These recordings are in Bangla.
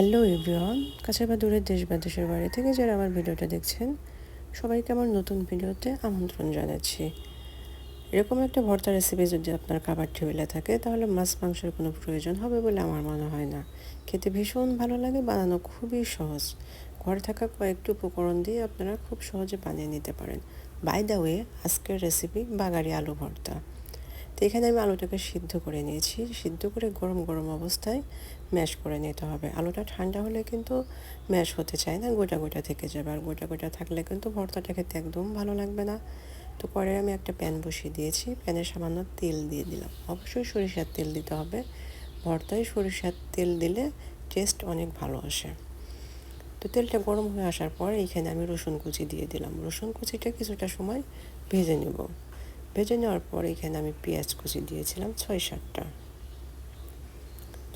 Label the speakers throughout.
Speaker 1: হ্যালো এভরিওয়ান কাছে বা দূরের দেশ বা দেশের বাড়ি থেকে যারা আমার ভিডিওটা দেখছেন, সবাইকে আমার নতুন ভিডিওতে আমন্ত্রণ জানাচ্ছি। এরকম একটা ভর্তা রেসিপি যদি আপনার খাবার টেবিলে থাকে, তাহলে মাছ মাংসের কোনো প্রয়োজন হবে বলে আমার মনে হয় না। খেতে ভীষণ ভালো লাগে, বানানো খুবই সহজ। ঘরে থাকা কয়েকটি উপকরণ দিয়ে আপনারা খুব সহজে বানিয়ে নিতে পারেন। বাই দ্য ওয়ে আজকের রেসিপি বাগারি আলু ভর্তা। তো এখানে আমি আলুটাকে সিদ্ধ করে নিয়েছি। সিদ্ধ করে গরম গরম অবস্থায় ম্যাশ করে নিতে হবে। আলুটা ঠান্ডা হলে কিন্তু ম্যাশ হতে চায় না, গোটা গোটা থেকে যাবে। আর গোটা গোটা থাকলে কিন্তু ভর্তাটা খেতে একদম ভালো লাগবে না। তো পরে আমি একটা প্যান বসিয়ে দিয়েছি। প্যানে সামান্য তেল দিয়ে দিলাম। অবশ্যই সরিষার তেল দিতে হবে। ভর্তায় সরিষার তেল দিলে টেস্ট অনেক ভালো আসে। তো তেলটা গরম হয়ে আসার পর এইখানে আমি রসুন কুচি দিয়ে দিলাম। রসুন কুচিটা কিছুটা সময় ভেজে নেব। ভেজে নেওয়ার পর এখানে আমি পেঁয়াজ কুচি দিয়েছিলাম ছয় সাতটা।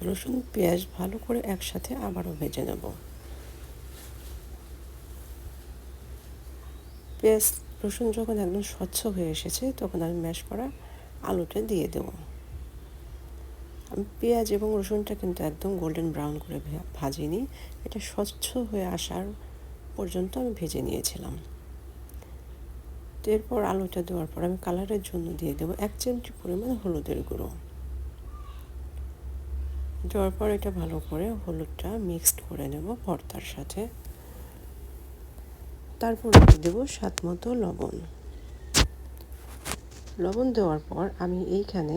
Speaker 1: রসুন, পেঁয়াজ ভালো করে একসাথে আবারও ভেজে নেব। পেঁয়াজ, রসুন যখন একদম স্বচ্ছ হয়ে এসেছে, তখন আমি ম্যাশ করা আলুটা দিয়ে দেব। আমি পেঁয়াজ এবং রসুনটা কিন্তু একদম গোল্ডেন ব্রাউন করে ভাজিনি। এটা স্বচ্ছ হয়ে আসার পর্যন্ত আমি ভেজে নিয়েছিলাম। এরপর আলুটা দেওয়ার পর আমি কালারের জন্য দিয়ে দেবো এক চিমটি পরিমাণ হলুদের গুঁড়ো। দেওয়ার পর এটা ভালো করে হলুদটা মিক্সড করে নেব ভর্তার সাথে। তারপর দিয়ে দেবো স্বাদ মতো লবণ। লবণ দেওয়ার পর আমি এইখানে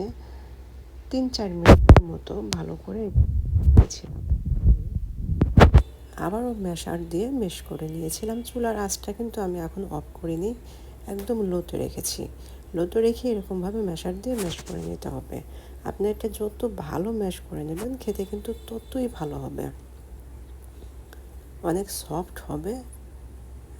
Speaker 1: তিন চার মিনিটের মতো ভালো করে আবারও ম্যাশার দিয়ে মেশ করে নিয়েছিলাম। চুলার আঁচটা কিন্তু আমি এখন অফ করিনি। একদম লোতে রেখেছি। লোতে রেখে এরকমভাবে ম্যাশার দিয়ে ম্যাশ করে নিতে হবে। আপনি এটা যত ভালো ম্যাশ করে নেবেন, খেতে কিন্তু ততই ভালো হবে। অনেক সফট হবে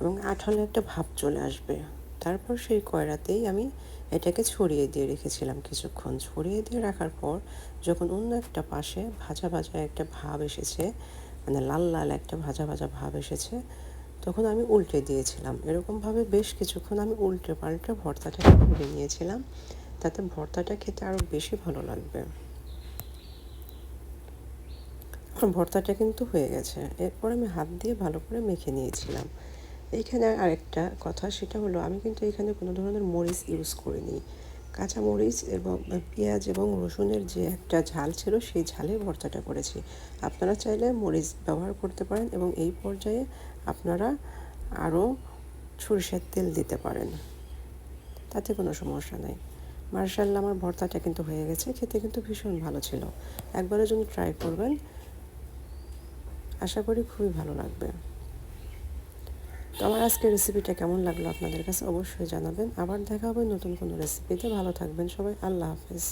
Speaker 1: এবং আঠালো একটা ভাব চলে আসবে। তারপর সেই কয়রাতেই আমি এটাকে ছড়িয়ে দিয়ে রেখেছিলাম কিছুক্ষণ। ছড়িয়ে দিয়ে রাখার পর যখন অন্য একটা পাশে ভাজা ভাজা একটা ভাব এসেছে মানে লাল লাল একটা ভাজা ভাজা ভাব এসেছে তখন আমি উল্টে দিয়েছিলাম। এরকমভাবে বেশ কিছুক্ষণ আমি উল্টে পাল্টে ভর্তাটা করে নিয়েছিলাম। তাতে ভর্তাটা খেতে আরও বেশি ভালো লাগবে। ভর্তাটা কিন্তু হয়ে গেছে। এরপর আমি হাত দিয়ে ভালো করে মেখে নিয়েছিলাম। এইখানে আরেকটা কথা, সেটা হলো আমি কিন্তু এখানে কোনো ধরনের মরিচ ইউজ করিনি। কাঁচা মরিচ এবং পেঁয়াজ এবং রসুনের যে একটা ঝাল ছিল সেই ঝালে ভর্তাটা করেছি। আপনারা চাইলে মরিচ ব্যবহার করতে পারেন এবং এই পর্যায়ে আপনারা আরও সরিষার তেল দিতে পারেন। তাতে কোনো সমস্যা নেই। মার্শাল্লাহ আমার ভর্তাটা কিন্তু হয়ে গেছে। খেতে কিন্তু ভীষণ ভালো ছিল। একবারের জন্য ট্রাই করবেন। আশা করি খুবই ভালো লাগবে। তো আমার আজকের রেসিপিটা কেমন লাগল আপনাদের কাছে অবশ্যই জানাবেন। আবার দেখা হবে নতুন কোনো রেসিপিতে ভালো থাকবেন সবাই। আল্লাহ হাফেজ।